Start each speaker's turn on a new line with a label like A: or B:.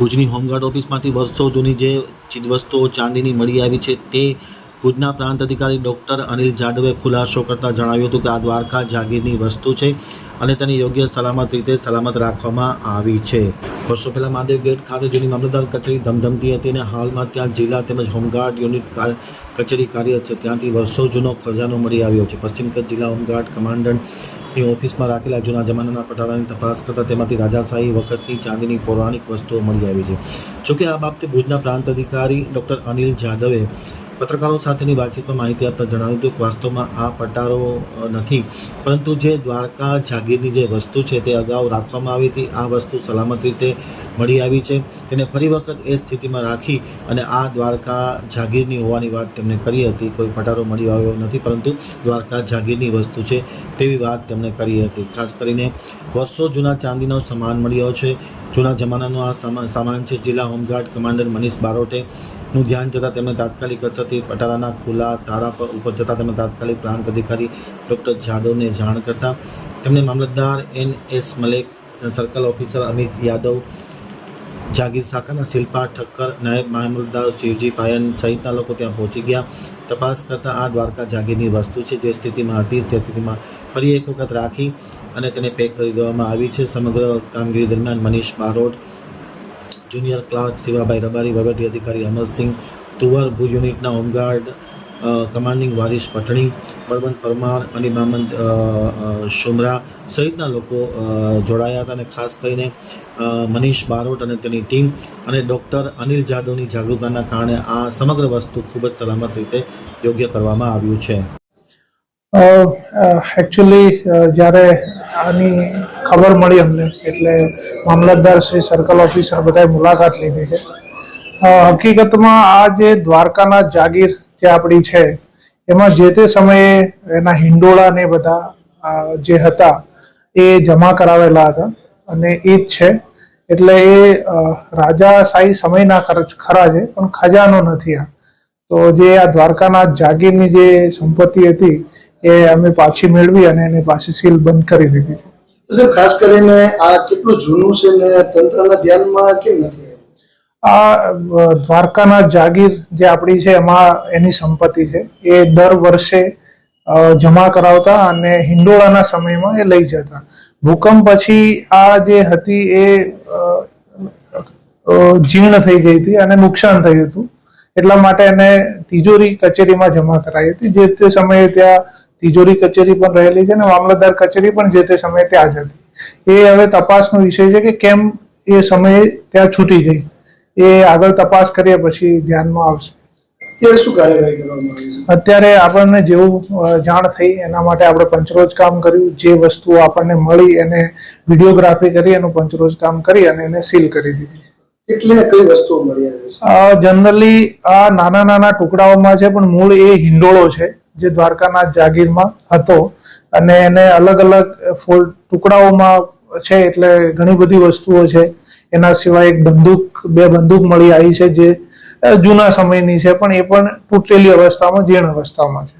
A: ભુજની હોમગાર્ડ ઓફિસમાંથી વર્ષો જૂની જે ચીજવસ્તુઓ ચાંદીની મળી આવી છે તે ભુજના પ્રાંત અધિકારી ડૉક્ટર અનિલ જાદવે ખુલાસો કરતાં જણાવ્યું હતું કે આ દ્વારકા જાગીરની વસ્તુ છે અને તેને યોગ્ય સલામત રીતે સલામત રાખવામાં આવી છે. વર્ષો પહેલાં મહાદેવ ગેટ ખાતે જૂની મામલતદાર કચેરી ધમધમતી હતી અને હાલમાં ત્યાં જિલ્લા તેમજ હોમગાર્ડ યુનિટ કચેરી કાર્યરત છે. ત્યાંથી વર્ષો જૂનો ખજાનો મળી આવ્યો છે. પશ્ચિમ કચ્છ જિલ્લા હોમગાર્ડ કમાન્ડન્ટની ઓફિસમાં રાખેલા જૂના જમાનાના પટારાની તપાસ કરતાં તેમાંથી રાજાશાહી વખતની ચાંદીની પૌરાણિક વસ્તુઓ મળી આવી છે. જોકે આ બાબતે ભુજના પ્રાંત અધિકારી ડૉક્ટર અનિલ જાદવે પત્રકારો સાથેની વાતચીતમાં માહિતી આપતા જણાવ્યું હતું કે વાસ્તવમાં આ પટારો નથી. પરંતુ જે દ્વારકા જાગીરની જે વસ્તુ છે તે અગાઉ રાખવામાં આવી હતી, આ વસ્તુ સલામત રીતે મળી આવી છે. તેને ફરી વખત એ સ્થિતિમાં રાખી અને આ દ્વારકા જાગીરની હોવાની વાત તેમણે કરી હતી. કોઈ પટારો મળી આવ્યો નથી, પરંતુ દ્વારકા જાગીરની વસ્તુ છે તેવી વાત તેમણે કરી હતી. ખાસ કરીને વર્ષો જૂના ચાંદીનો સામાન મળ્યો છે. જૂના જમાનાનો આ સામા- સામાન છે. જિલ્લા હોમગાર્ડ કમાન્ડર મનીષ બારોટે નું ધ્યાન જતાં તેમણે તાત્કાલિક અસરથી પટારાના ખુલ્લા તાળા પર ઉપર જતાં તેમણે તાત્કાલિક પ્રાંત અધિકારી ડૉક્ટર જાદવને જાણ કરતાં તેમણે મામલતદાર N S Malek, circle officer Amit Yadav, જાગીર શાખાના શિલ્પા ઠક્કર, નાયબ મામલતદાર શિવજી પાયન સહિતના લોકો ત્યાં પહોંચી ગયા. તપાસ કરતાં આ દ્વારકા જાગીરની વસ્તુ છે જે સ્થિતિમાં હતી, તે સ્થિતિમાં ફરી એક વખત રાખી અને તેને પેક કરી દેવામાં આવી છે. સમગ્ર કામગીરી દરમિયાન મનીષ બારોટ જુનિયર ક્લાર્ક શિવાભાઈ રબારી વહીવટી અધિકારી અમરસિંહ તુવર ભુજ યુનિટના home guard commanding Waris Patni Balvant Parmar અને મામંત અ, અ, શુમરા સહિતના લોકો જોડાયા હતા અને ખાસ કરીને મનીષ બારોટ અને તેની ટીમ અને ડૉક્ટર અનિલ જાદવની જાગૃતતાના કારણે આ સમગ્ર વસ્તુ ખૂબ જ સલામત રીતે યોગ્ય કરવામાં આવ્યું છે.
B: એકચ્યુઅલી જ્યારે આની ખબર મળી અમને એટલે મામલતદાર શ્રી સર્કલ ઓફિસર બધાએ મુલાકાત લીધી છે. હકીકતમાં આ જે દ્વારકાના જાગીર જે આપણી છે, એમાં જે તે સમયે એના હિંડોળા ને બધા જે હતા, એ જમા કરાવેલા હતા અને એ જ છે. એટલે એ રાજા રાજાશાહી સમયના ખરા છે, પણ ખજાનો નથી આ. તો જે આ દ્વારકાના જાગીરની જે સંપત્તિ હતી, એ અમે પાછી મેળવી અને એની પાછી સીલ બંધ કરી દીધી છે.
C: ખાસ કરીને આ કેટલું જૂનું છે ને તંત્રના ધ્યાનમાં કેમ નથી
B: આ દ્વારકાના જાગીર જે આપણી છે, એમાં એની સંપત્તિ છે. એ દર વર્ષે જમા કરાવતા અને હિંડોળાના સમયમાં એ લઈ જતા. ભૂકંપ પછી આ જે હતી એ જીર્ણ થઈ ગઈ હતી અને નુકસાન થયું હતું. એટલા માટે એને તિજોરી કચેરીમાં જમા કરાઈ હતી, જે તે સમયે ત્યાં તિજોરી કચેરી પણ રહેલી છે અને મામલતદાર કચેરી પણ જે તે સમયે ત્યાં જ હતી. એ હવે તપાસનો વિષય છે કે કેમ એ સમયે ત્યાં છૂટી ગઈ. એ આગળ તપાસ કરીએ પછી ધ્યાનમાં આવશે.
C: અત્યારે શું કાર્યવાહી કરવામાં આવી છે?
B: અત્યારે આપણને જેવું જાણ થઈ એના માટે આપણે પંચરોજ કામ કર્યું. જે વસ્તુઓ આપણને મળી એને વિડીયોગ્રાફી કરી એનું પંચરોજ કામ કરી અને એને સીલ કરી દીધી
C: એટલે કઈ વસ્તુઓ મળી આવી છે?
B: જનરલી આ નાના નાના ટુકડાઓમાં છે પણ મૂળ એ હિંડોળો છે જે દ્વારકાના જાગીરમાં હતો અને એને અલગ અલગ ટુકડાઓમાં છે એટલે ઘણી બધી વસ્તુઓ છે. એના સિવાય એક બંદૂક, બે બંદૂક મળી આવી છે જે જૂના સમયની છે પણ એ પણ તૂટેલી અવસ્થામાં, જીર્ણ અવસ્થામાં છે.